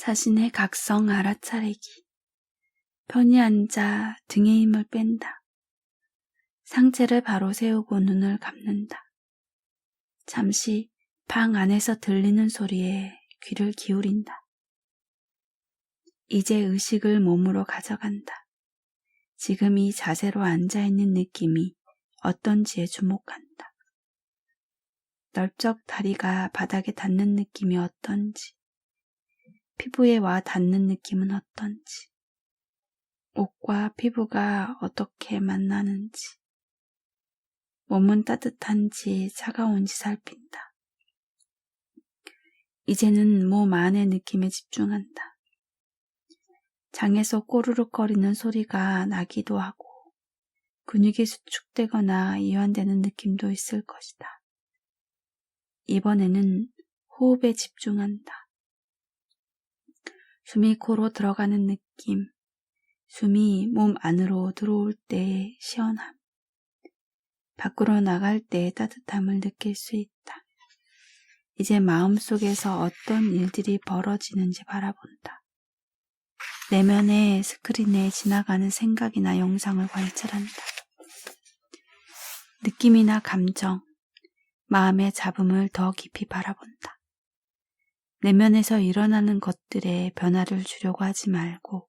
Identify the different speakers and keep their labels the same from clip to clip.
Speaker 1: 자신의 각성 알아차리기. 편히 앉아 등에 힘을 뺀다. 상체를 바로 세우고 눈을 감는다. 잠시 방 안에서 들리는 소리에 귀를 기울인다. 이제 의식을 몸으로 가져간다. 지금 이 자세로 앉아있는 느낌이 어떤지에 주목한다. 넓적 다리가 바닥에 닿는 느낌이 어떤지, 피부에 와 닿는 느낌은 어떤지, 옷과 피부가 어떻게 만나는지, 몸은 따뜻한지 차가운지 살핀다. 이제는 몸 안의 느낌에 집중한다. 장에서 꼬르륵거리는 소리가 나기도 하고 근육이 수축되거나 이완되는 느낌도 있을 것이다. 이번에는 호흡에 집중한다. 숨이 코로 들어가는 느낌, 숨이 몸 안으로 들어올 때의 시원함, 밖으로 나갈 때의 따뜻함을 느낄 수 있다. 이제 마음속에서 어떤 일들이 벌어지는지 바라본다. 내면의 스크린에 지나가는 생각이나 영상을 관찰한다. 느낌이나 감정, 마음의 잡음을 더 깊이 바라본다. 내면에서 일어나는 것들의 변화를 주려고 하지 말고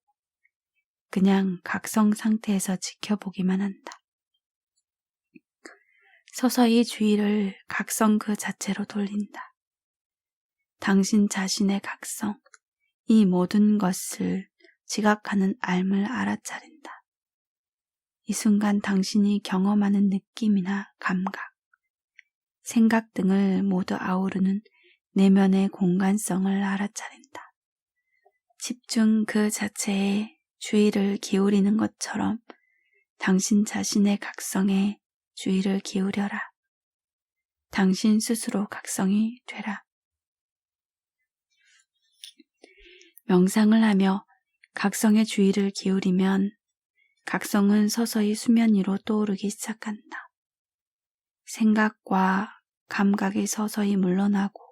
Speaker 1: 그냥 각성 상태에서 지켜보기만 한다. 서서히 주의를 각성 그 자체로 돌린다. 당신 자신의 각성, 이 모든 것을 지각하는 알을 알아차린다. 이 순간 당신이 경험하는 느낌이나 감각, 생각 등을 모두 아우르는 내면의 공간성을 알아차린다. 집중 그 자체에 주의를 기울이는 것처럼 당신 자신의 각성에 주의를 기울여라. 당신 스스로 각성이 되라. 명상을 하며 각성의 주의를 기울이면 각성은 서서히 수면 위로 떠오르기 시작한다. 생각과 감각이 서서히 물러나고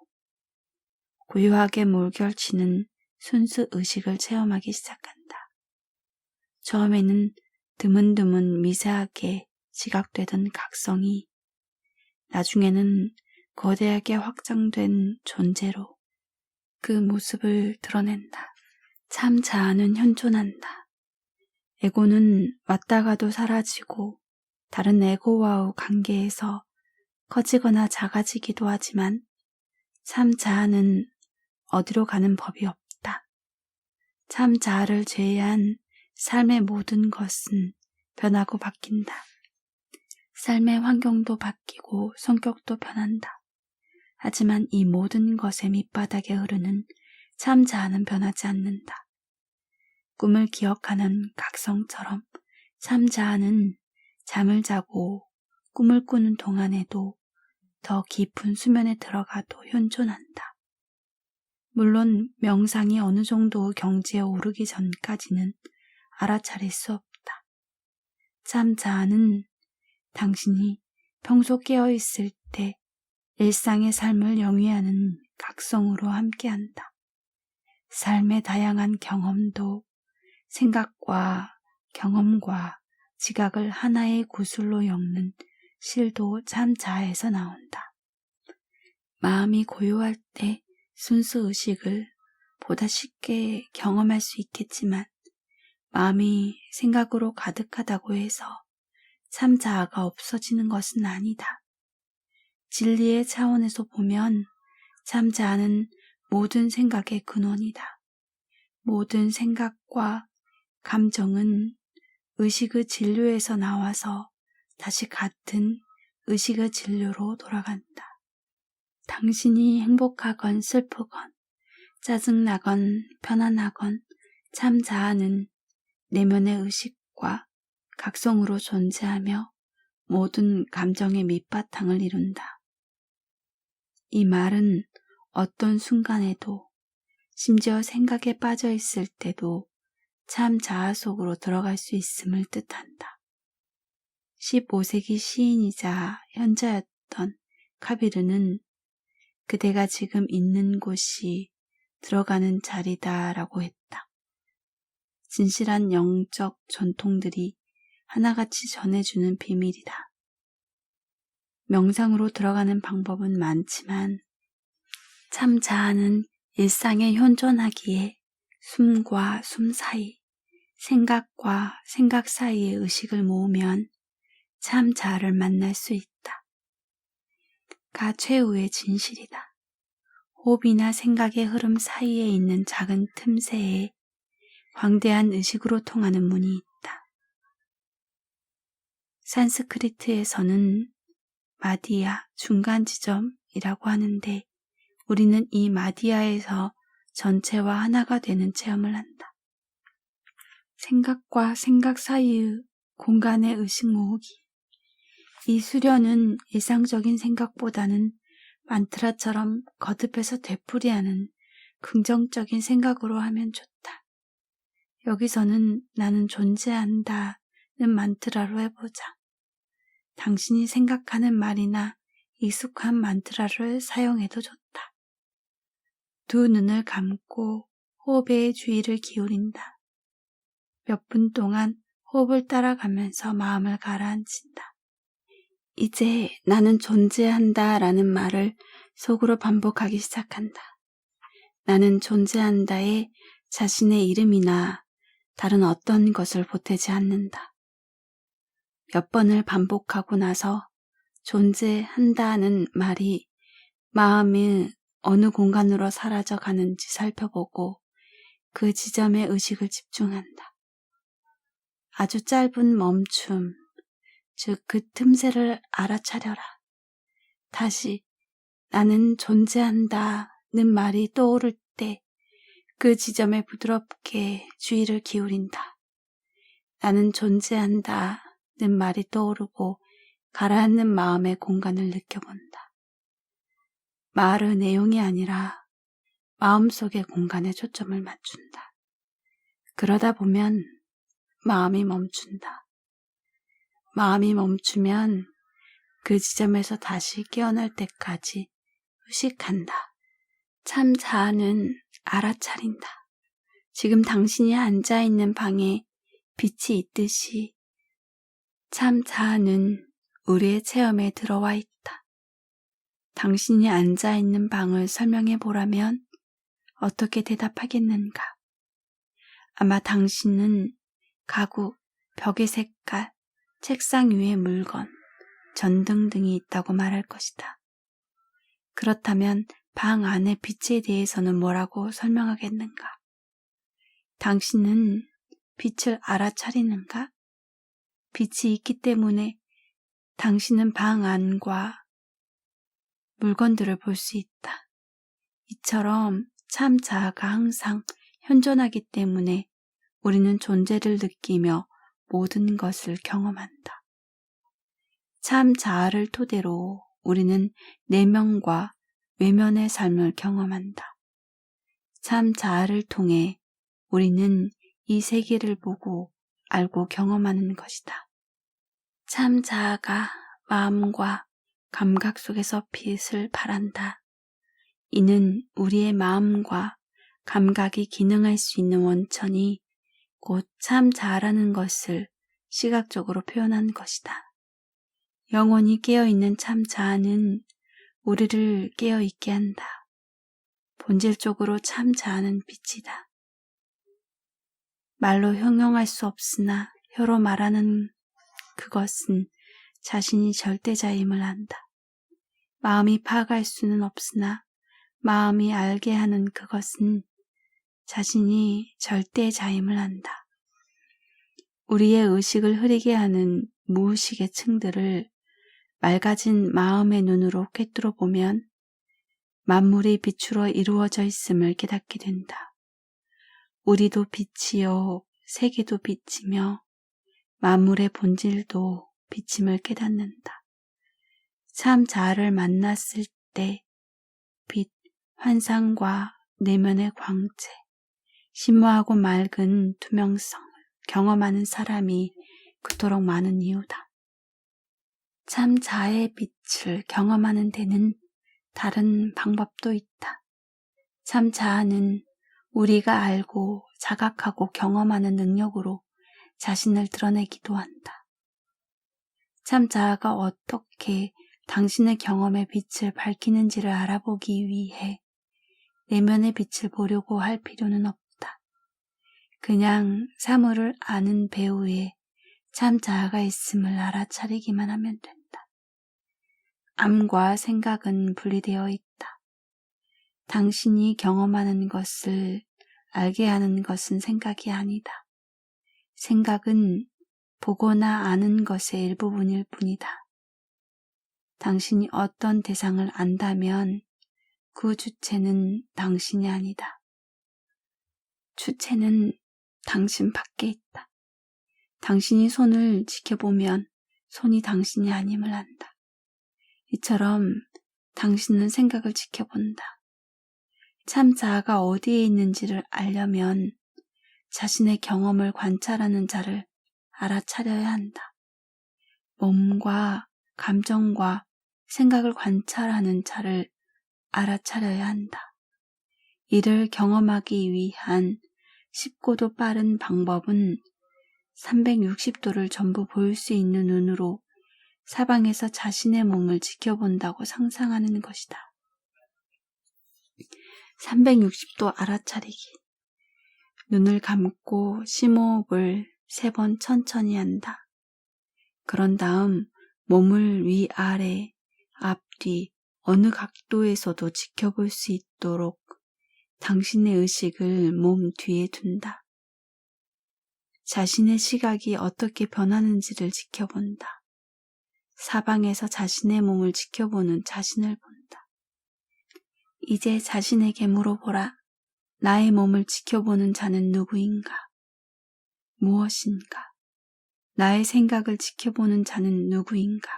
Speaker 1: 고요하게 몰결치는 순수 의식을 체험하기 시작한다. 처음에는 드문드문 미세하게 지각되던 각성이 나중에는 거대하게 확장된 존재로 그 모습을 드러낸다. 참 자아는 현존한다. 에고는 왔다가도 사라지고 다른 에고와의 관계에서 커지거나 작아지기도 하지만 참 자아는 어디로 가는 법이 없다. 참 자아를 제외한 삶의 모든 것은 변하고 바뀐다. 삶의 환경도 바뀌고 성격도 변한다. 하지만 이 모든 것의 밑바닥에 흐르는 참 자아는 변하지 않는다. 꿈을 기억하는 각성처럼 참 자아는 잠을 자고 꿈을 꾸는 동안에도 더 깊은 수면에 들어가도 현존한다. 물론 명상이 어느 정도 경지에 오르기 전까지는 알아차릴 수 없다. 참 자아는 당신이 평소 깨어 있을 때 일상의 삶을 영위하는 각성으로 함께한다. 삶의 다양한 경험도 생각과 경험과 지각을 하나의 구슬로 엮는 실도 참 자아에서 나온다. 마음이 고요할 때 순수 의식을 보다 쉽게 경험할 수 있겠지만 마음이 생각으로 가득하다고 해서 참 자아가 없어지는 것은 아니다. 진리의 차원에서 보면 참 자아는 모든 생각의 근원이다. 모든 생각과 감정은 의식의 진료에서 나와서 다시 같은 의식의 진료로 돌아간다. 당신이 행복하건 슬프건 짜증나건 편안하건 참 자아는 내면의 의식과 각성으로 존재하며 모든 감정의 밑바탕을 이룬다. 이 말은 어떤 순간에도 심지어 생각에 빠져 있을 때도 참 자아 속으로 들어갈 수 있음을 뜻한다. 15세기 시인이자 현자였던 카비르는 그대가 지금 있는 곳이 들어가는 자리다 라고 했다. 진실한 영적 전통들이 하나같이 전해주는 비밀이다. 명상으로 들어가는 방법은 많지만 참 자아는 일상에 현존하기에 숨과 숨 사이, 생각과 생각 사이의 의식을 모으면 참 자아를 만날 수 있다. 가 최후의 진실이다. 호흡이나 생각의 흐름 사이에 있는 작은 틈새에 광대한 의식으로 통하는 문이 있다. 산스크리트에서는 마디아 중간 지점이라고 하는데 우리는 이 마디아에서 전체와 하나가 되는 체험을 한다. 생각과 생각 사이의 공간의 의식 모으기. 이 수련은 일상적인 생각보다는 만트라처럼 거듭해서 되풀이하는 긍정적인 생각으로 하면 좋다. 여기서는 나는 존재한다는 만트라로 해보자. 당신이 생각하는 말이나 익숙한 만트라를 사용해도 좋다. 두 눈을 감고 호흡에 주의를 기울인다. 몇 분 동안 호흡을 따라가면서 마음을 가라앉힌다. 이제 나는 존재한다 라는 말을 속으로 반복하기 시작한다. 나는 존재한다에 자신의 이름이나 다른 어떤 것을 보태지 않는다. 몇 번을 반복하고 나서 존재한다는 말이 마음의 어느 공간으로 사라져 가는지 살펴보고 그 지점에 의식을 집중한다. 아주 짧은 멈춤, 즉 그 틈새를 알아차려라. 다시 나는 존재한다는 말이 떠오를 때 그 지점에 부드럽게 주의를 기울인다. 나는 존재한다는 말이 떠오르고 가라앉는 마음의 공간을 느껴본다. 말의 내용이 아니라 마음속의 공간에 초점을 맞춘다. 그러다 보면 마음이 멈춘다. 마음이 멈추면 그 지점에서 다시 깨어날 때까지 휴식한다. 참 자아는 알아차린다. 지금 당신이 앉아있는 방에 빛이 있듯이 참 자아는 우리의 체험에 들어와 있다. 당신이 앉아있는 방을 설명해 보라면 어떻게 대답하겠는가? 아마 당신은 가구, 벽의 색깔, 책상 위의 물건, 전등 등이 있다고 말할 것이다. 그렇다면 방 안의 빛에 대해서는 뭐라고 설명하겠는가? 당신은 빛을 알아차리는가? 빛이 있기 때문에 당신은 방 안과 물건들을 볼 수 있다. 이처럼 참 자아가 항상 현존하기 때문에 우리는 존재를 느끼며 모든 것을 경험한다. 참 자아를 토대로 우리는 내면과 외면의 삶을 경험한다. 참 자아를 통해 우리는 이 세계를 보고 알고 경험하는 것이다. 참 자아가 마음과 감각 속에서 빛을 발한다. 이는 우리의 마음과 감각이 기능할 수 있는 원천이 곧참 자아라는 것을 시각적으로 표현한 것이다. 영원히 깨어있는 참 자아는 우리를 깨어있게 한다. 본질적으로 참 자아는 빛이다. 말로 형용할 수 없으나 혀로 말하는 그것은 자신이 절대자임을 안다. 마음이 파악할 수는 없으나 마음이 알게 하는 그것은 자신이 절대자임을 안다. 우리의 의식을 흐리게 하는 무의식의 층들을 맑아진 마음의 눈으로 꿰뚫어 보면 만물이 빛으로 이루어져 있음을 깨닫게 된다. 우리도 빛이요, 세계도 빛이며 만물의 본질도 비침을 깨닫는다. 참 자아를 만났을 때 빛, 환상과 내면의 광채, 심오하고 맑은 투명성을 경험하는 사람이 그토록 많은 이유다. 참 자의 빛을 경험하는 데는 다른 방법도 있다. 참 자아는 우리가 알고 자각하고 경험하는 능력으로 자신을 드러내기도 한다. 참 자아가 어떻게 당신의 경험의 빛을 밝히는지를 알아보기 위해 내면의 빛을 보려고 할 필요는 없다. 그냥 사물을 아는 배우에 참 자아가 있음을 알아차리기만 하면 된다. 암과 생각은 분리되어 있다. 당신이 경험하는 것을 알게 하는 것은 생각이 아니다. 생각은 보거나 아는 것의 일부분일 뿐이다. 당신이 어떤 대상을 안다면 그 주체는 당신이 아니다. 주체는 당신 밖에 있다. 당신이 손을 지켜보면 손이 당신이 아님을 안다. 이처럼 당신은 생각을 지켜본다. 참 자아가 어디에 있는지를 알려면 자신의 경험을 관찰하는 자를 알아차려야 한다. 몸과 감정과 생각을 관찰하는 자를 알아차려야 한다. 이를 경험하기 위한 쉽고도 빠른 방법은 360도를 전부 볼 수 있는 눈으로 사방에서 자신의 몸을 지켜본다고 상상하는 것이다. 360도 알아차리기. 눈을 감고 심호흡을 세 번 천천히 한다. 그런 다음 몸을 위아래, 앞뒤, 어느 각도에서도 지켜볼 수 있도록 당신의 의식을 몸 뒤에 둔다. 자신의 시각이 어떻게 변하는지를 지켜본다. 사방에서 자신의 몸을 지켜보는 자신을 본다. 이제 자신에게 물어보라. 나의 몸을 지켜보는 자는 누구인가? 무엇인가? 나의 생각을 지켜보는 자는 누구인가?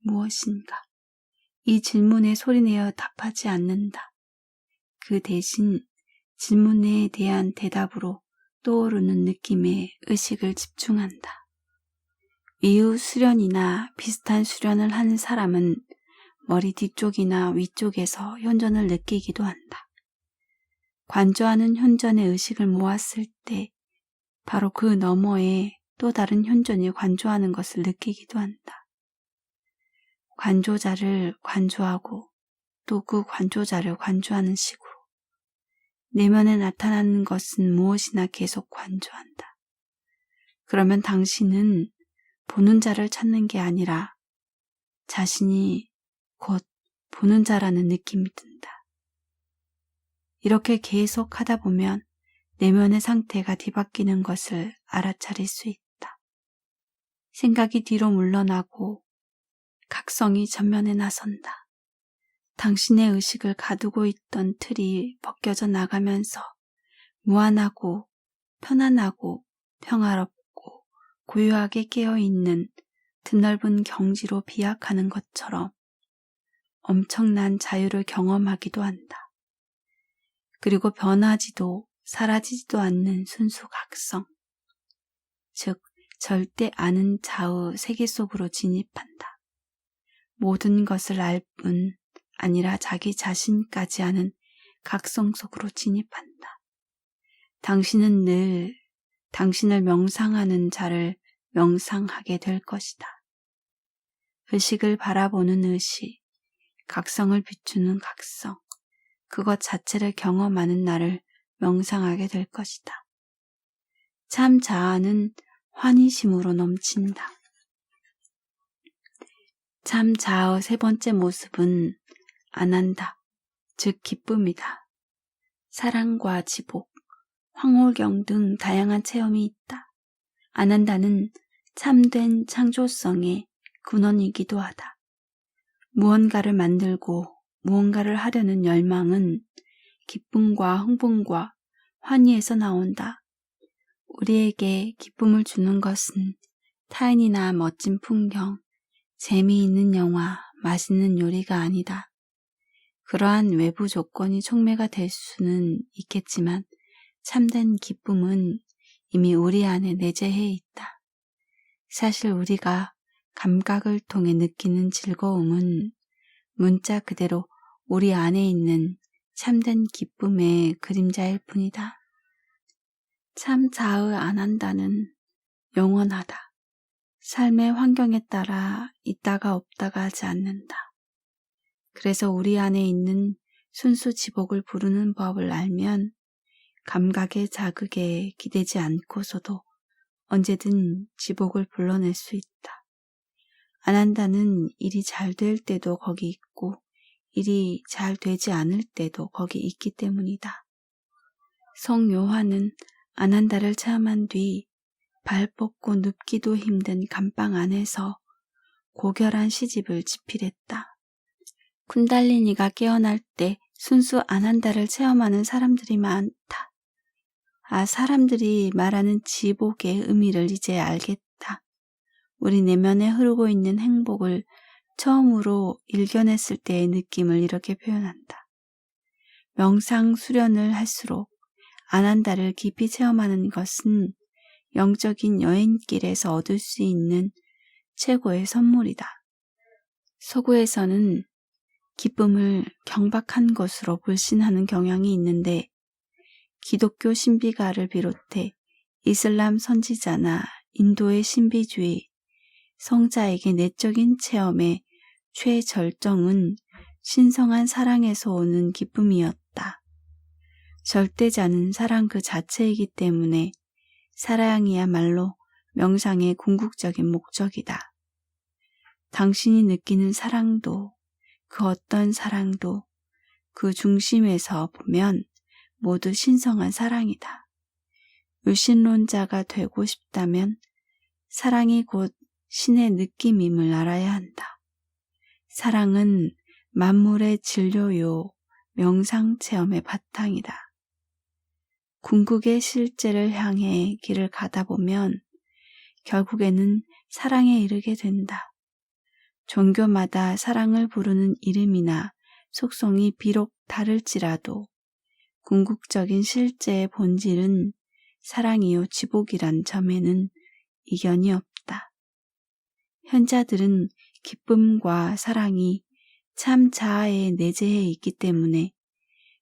Speaker 1: 무엇인가? 이 질문에 소리내어 답하지 않는다. 그 대신 질문에 대한 대답으로 떠오르는 느낌에 의식을 집중한다. 이후 수련이나 비슷한 수련을 하는 사람은 머리 뒤쪽이나 위쪽에서 현전을 느끼기도 한다. 관조하는 현전의 의식을 모았을 때 바로 그 너머에 또 다른 현전이 관조하는 것을 느끼기도 한다. 관조자를 관조하고 또 그 관조자를 관조하는 식으로 내면에 나타나는 것은 무엇이나 계속 관조한다. 그러면 당신은 보는 자를 찾는 게 아니라 자신이 곧 보는 자라는 느낌이 든다. 이렇게 계속 하다 보면 내면의 상태가 뒤바뀌는 것을 알아차릴 수 있다. 생각이 뒤로 물러나고 각성이 전면에 나선다. 당신의 의식을 가두고 있던 틀이 벗겨져 나가면서 무한하고 편안하고 평화롭고 고요하게 깨어있는 드넓은 경지로 비약하는 것처럼 엄청난 자유를 경험하기도 한다. 그리고 변하지도 사라지지도 않는 순수 각성, 즉 절대 아는 자의 세계 속으로 진입한다. 모든 것을 알 뿐 아니라 자기 자신까지 아는 각성 속으로 진입한다. 당신은 늘 당신을 명상하는 자를 명상하게 될 것이다. 의식을 바라보는 의식, 각성을 비추는 각성, 그것 자체를 경험하는 나를 명상하게 될 것이다. 참 자아는 환희심으로 넘친다. 참 자아의 세 번째 모습은 안 한다. 즉 기쁨이다. 사랑과 지복, 황홀경 등 다양한 체험이 있다. 안 한다는 참된 창조성의 근원이기도 하다. 무언가를 만들고 무언가를 하려는 열망은 기쁨과 흥분과 환희에서 나온다. 우리에게 기쁨을 주는 것은 타인이나 멋진 풍경, 재미있는 영화, 맛있는 요리가 아니다. 그러한 외부 조건이 촉매가 될 수는 있겠지만 참된 기쁨은 이미 우리 안에 내재해 있다. 사실 우리가 감각을 통해 느끼는 즐거움은 문자 그대로 우리 안에 있는 참된 기쁨의 그림자일 뿐이다. 참 자의 안 한다는 영원하다. 삶의 환경에 따라 있다가 없다가 하지 않는다. 그래서 우리 안에 있는 순수 지복을 부르는 법을 알면 감각의 자극에 기대지 않고서도 언제든 지복을 불러낼 수 있다. 안 한다는 일이 잘 될 때도 거기 있고 일이 잘 되지 않을 때도 거기 있기 때문이다. 성 요한은 안 한다를 체험한 뒤 발 뻗고 눕기도 힘든 감방 안에서 고결한 시집을 집필했다. 쿤달리니가 깨어날 때 순수 안 한다를 체험하는 사람들이 많다. 아, 사람들이 말하는 지복의 의미를 이제 알겠다. 우리 내면에 흐르고 있는 행복을 처음으로 일견했을 때의 느낌을 이렇게 표현한다. 명상 수련을 할수록 아난다를 깊이 체험하는 것은 영적인 여행길에서 얻을 수 있는 최고의 선물이다. 서구에서는 기쁨을 경박한 것으로 불신하는 경향이 있는데 기독교 신비가를 비롯해 이슬람 선지자나 인도의 신비주의, 성자에게 내적인 체험의 최절정은 신성한 사랑에서 오는 기쁨이었다. 절대자는 사랑 그 자체이기 때문에 사랑이야말로 명상의 궁극적인 목적이다. 당신이 느끼는 사랑도 그 어떤 사랑도 그 중심에서 보면 모두 신성한 사랑이다. 유신론자가 되고 싶다면 사랑이 곧 신의 느낌임을 알아야 한다. 사랑은 만물의 진료요 명상 체험의 바탕이다. 궁극의 실제를 향해 길을 가다 보면 결국에는 사랑에 이르게 된다. 종교마다 사랑을 부르는 이름이나 속성이 비록 다를지라도 궁극적인 실제의 본질은 사랑이요 지복이란 점에는 이견이 없다. 현자들은 기쁨과 사랑이 참 자아에 내재해 있기 때문에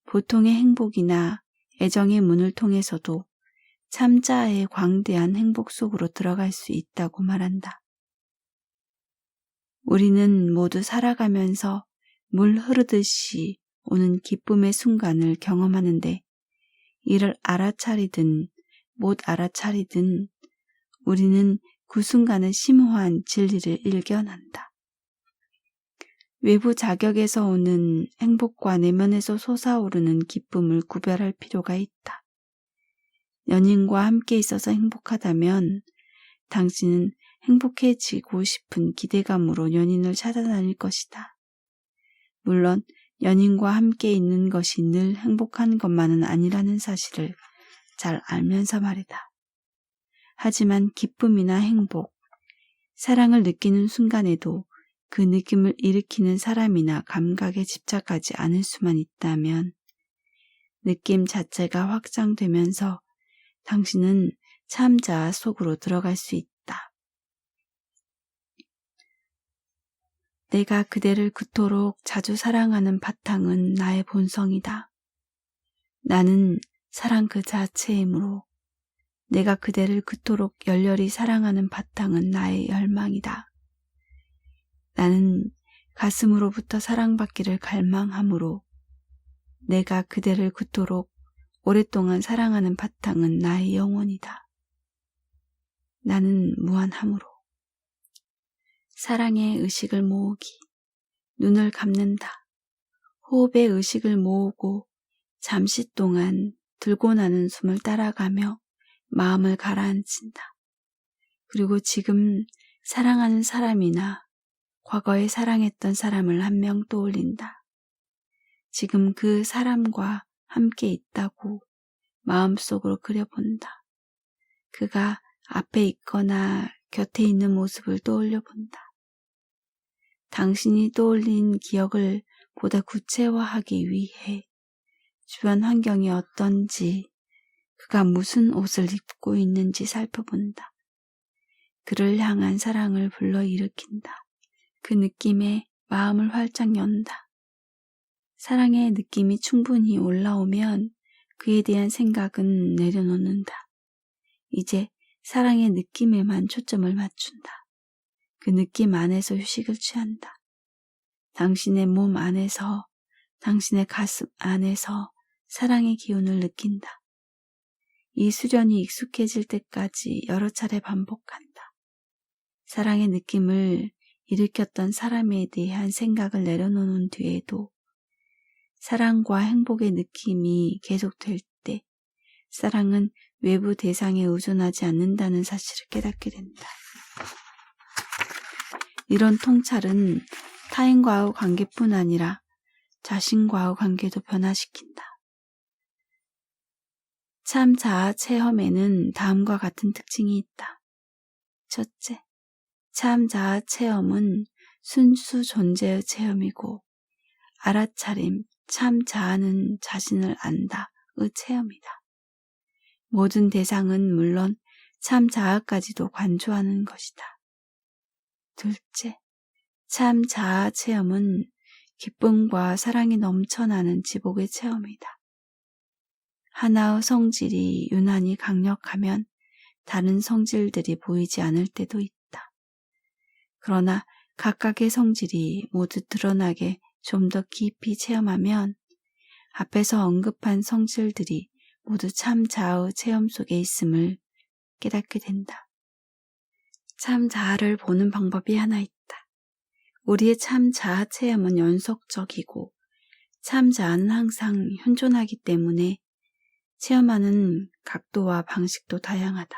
Speaker 1: 보통의 행복이나 애정의 문을 통해서도 참 자아의 광대한 행복 속으로 들어갈 수 있다고 말한다. 우리는 모두 살아가면서 물 흐르듯이 오는 기쁨의 순간을 경험하는데 이를 알아차리든 못 알아차리든 우리는 그 순간의 심오한 진리를 일견한다. 외부 자격에서 오는 행복과 내면에서 솟아오르는 기쁨을 구별할 필요가 있다. 연인과 함께 있어서 행복하다면 당신은 행복해지고 싶은 기대감으로 연인을 찾아다닐 것이다. 물론 연인과 함께 있는 것이 늘 행복한 것만은 아니라는 사실을 잘 알면서 말이다. 하지만 기쁨이나 행복, 사랑을 느끼는 순간에도 그 느낌을 일으키는 사람이나 감각에 집착하지 않을 수만 있다면 느낌 자체가 확장되면서 당신은 참자 속으로 들어갈 수 있다. 내가 그대를 그토록 자주 사랑하는 바탕은 나의 본성이다. 나는 사랑 그 자체이므로 내가 그대를 그토록 열렬히 사랑하는 바탕은 나의 열망이다. 나는 가슴으로부터 사랑받기를 갈망하므로 내가 그대를 그토록 오랫동안 사랑하는 바탕은 나의 영혼이다. 나는 무한함으로 사랑의 의식을 모으기, 눈을 감는다. 호흡의 의식을 모으고 잠시 동안 들고 나는 숨을 따라가며 마음을 가라앉힌다. 그리고 지금 사랑하는 사람이나 과거에 사랑했던 사람을 한 명 떠올린다. 지금 그 사람과 함께 있다고 마음속으로 그려본다. 그가 앞에 있거나 곁에 있는 모습을 떠올려 본다. 당신이 떠올린 기억을 보다 구체화하기 위해 주변 환경이 어떤지 그가 무슨 옷을 입고 있는지 살펴본다. 그를 향한 사랑을 불러일으킨다. 그 느낌에 마음을 활짝 연다. 사랑의 느낌이 충분히 올라오면 그에 대한 생각은 내려놓는다. 이제 사랑의 느낌에만 초점을 맞춘다. 그 느낌 안에서 휴식을 취한다. 당신의 몸 안에서, 당신의 가슴 안에서 사랑의 기운을 느낀다. 이 수련이 익숙해질 때까지 여러 차례 반복한다. 사랑의 느낌을 일으켰던 사람에 대한 생각을 내려놓는 뒤에도 사랑과 행복의 느낌이 계속될 때 사랑은 외부 대상에 의존하지 않는다는 사실을 깨닫게 된다. 이런 통찰은 타인과의 관계뿐 아니라 자신과의 관계도 변화시킨다. 참 자아 체험에는 다음과 같은 특징이 있다. 첫째, 참 자아 체험은 순수 존재의 체험이고 알아차림, 참 자아는 자신을 안다의 체험이다. 모든 대상은 물론 참 자아까지도 관조하는 것이다. 둘째, 참 자아 체험은 기쁨과 사랑이 넘쳐나는 지복의 체험이다. 하나의 성질이 유난히 강력하면 다른 성질들이 보이지 않을 때도 있다. 그러나 각각의 성질이 모두 드러나게 좀 더 깊이 체험하면 앞에서 언급한 성질들이 모두 참 자아의 체험 속에 있음을 깨닫게 된다. 참 자아를 보는 방법이 하나 있다. 우리의 참 자아 체험은 연속적이고 참 자아는 항상 현존하기 때문에 체험하는 각도와 방식도 다양하다.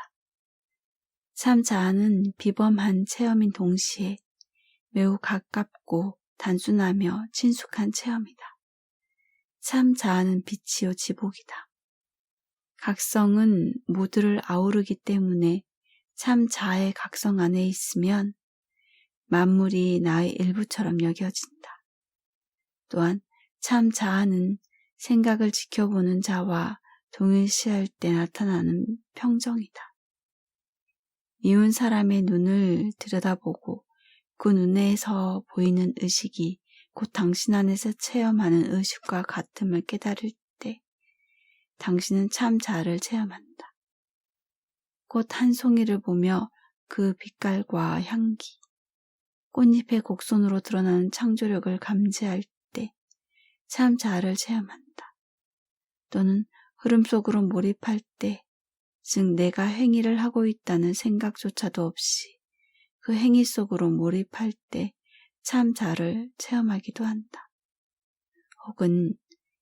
Speaker 1: 참 자아는 비범한 체험인 동시에 매우 가깝고 단순하며 친숙한 체험이다. 참 자아는 빛이요 지복이다. 각성은 모두를 아우르기 때문에 참 자아의 각성 안에 있으면 만물이 나의 일부처럼 여겨진다. 또한 참 자아는 생각을 지켜보는 자와 동일시할 때 나타나는 평정이다. 미운 사람의 눈을 들여다보고 그 눈에서 보이는 의식이 곧 당신 안에서 체험하는 의식과 같음을 깨달을 때 당신은 참 자아를 체험한다. 꽃 한 송이를 보며 그 빛깔과 향기, 꽃잎의 곡선으로 드러나는 창조력을 감지할 때 참 자아를 체험한다. 또는 흐름 속으로 몰입할 때, 즉 내가 행위를 하고 있다는 생각조차도 없이 그 행위 속으로 몰입할 때 참 자를 체험하기도 한다. 혹은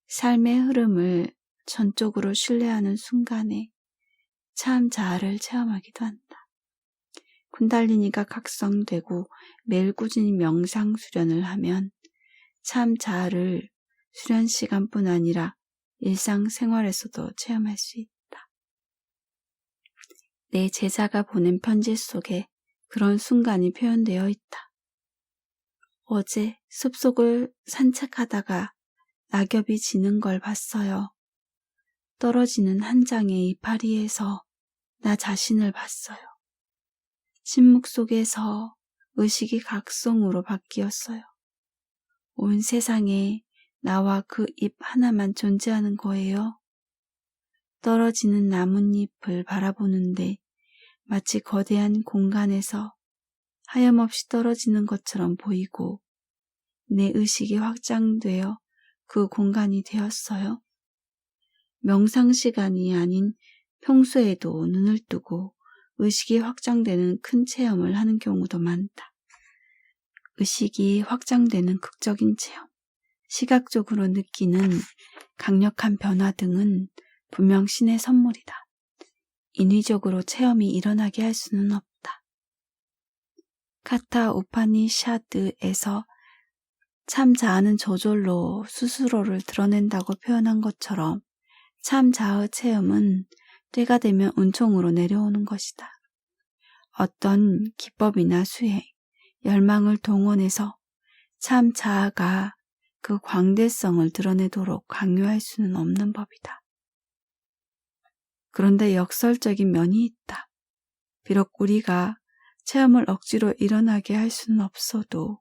Speaker 1: 삶의 흐름을 전적으로 신뢰하는 순간에 참 자아를 체험하기도 한다. 쿤달리니가 각성되고 매일 꾸준히 명상 수련을 하면 참 자아를 수련 시간뿐 아니라 일상생활에서도 체험할 수 있다. 내 제자가 보낸 편지 속에 그런 순간이 표현되어 있다. 어제 숲속을 산책하다가 낙엽이 지는 걸 봤어요. 떨어지는 한 장의 이파리에서 나 자신을 봤어요. 침묵 속에서 의식이 각성으로 바뀌었어요. 온 세상에 나와 그잎 하나만 존재하는 거예요. 떨어지는 나뭇잎을 바라보는데 마치 거대한 공간에서 하염없이 떨어지는 것처럼 보이고 내 의식이 확장되어 그 공간이 되었어요. 명상 시간이 아닌 평소에도 눈을 뜨고 의식이 확장되는 큰 체험을 하는 경우도 많다. 의식이 확장되는 극적인 체험, 시각적으로 느끼는 강력한 변화 등은 분명 신의 선물이다. 인위적으로 체험이 일어나게 할 수는 없다. 카타 오파니샤드에서 참 자아는 저절로 스스로를 드러낸다고 표현한 것처럼 참 자아의 체험은 때가 되면 은총으로 내려오는 것이다. 어떤 기법이나 수행, 열망을 동원해서 참 자아가 그 광대성을 드러내도록 강요할 수는 없는 법이다. 그런데 역설적인 면이 있다. 비록 우리가 체험을 억지로 일어나게 할 수는 없어도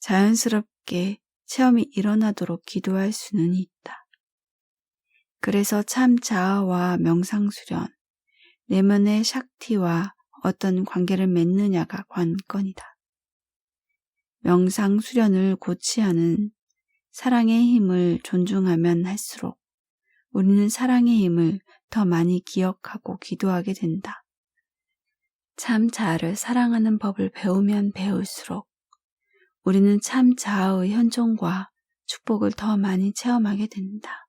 Speaker 1: 자연스럽게 체험이 일어나도록 기도할 수는 있다. 그래서 참 자아와 명상 수련, 내면의 샥티와 어떤 관계를 맺느냐가 관건이다. 명상 수련을 고치하는 사랑의 힘을 존중하면 할수록 우리는 사랑의 힘을 더 많이 기억하고 기도하게 된다. 참 자아를 사랑하는 법을 배우면 배울수록 우리는 참 자아의 현존과 축복을 더 많이 체험하게 된다.